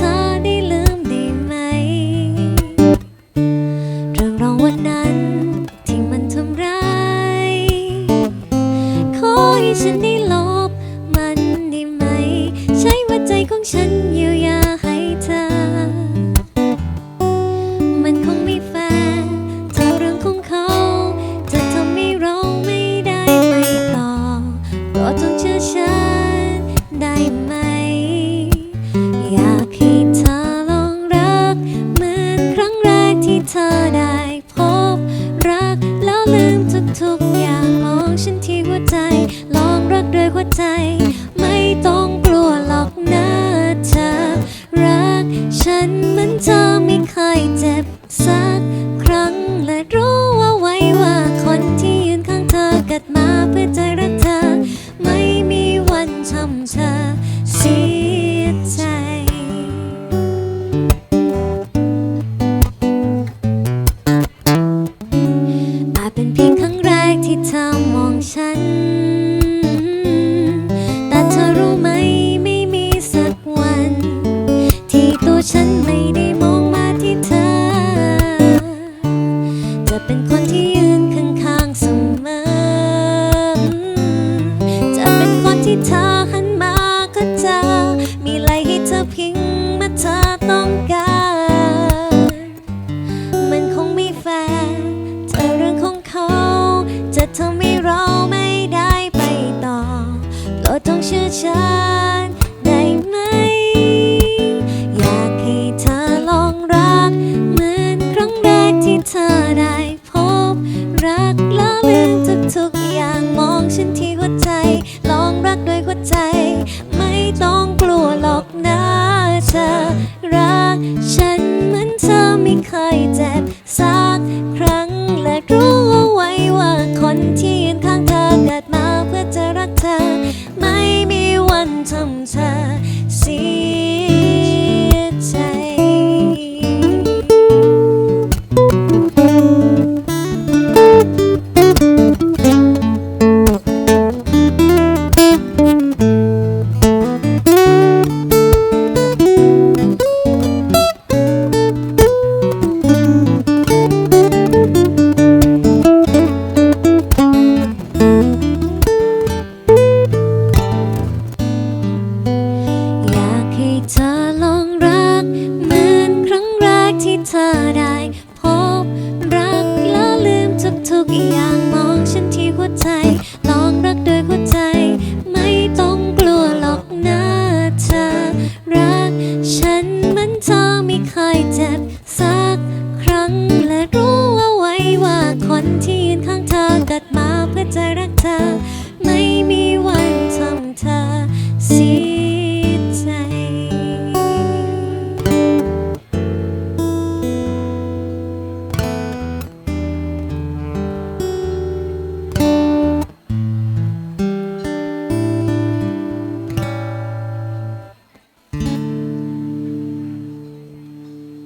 ธอได้ลืมได้ไหม เรื่องราววันนั้นที่มันทำร้ายขอให้ฉัน เธอได้พบรักแล้วลืมทุกๆอย่างมองฉันที่หัวใจ ลองรักด้วยหัวใจ ไม่ต้องกลัวหรอกนะเธอ รักฉันเหมือนเธอไม่ นะเธอรักฉันเหมือนเธอไม่เคยเจ็บสักครั้งและรู้เอาไว้ว่าคนที่ยืนข้างเธอเกิดมาเพื่อจะรักเธอ ไม่มีวันทำ time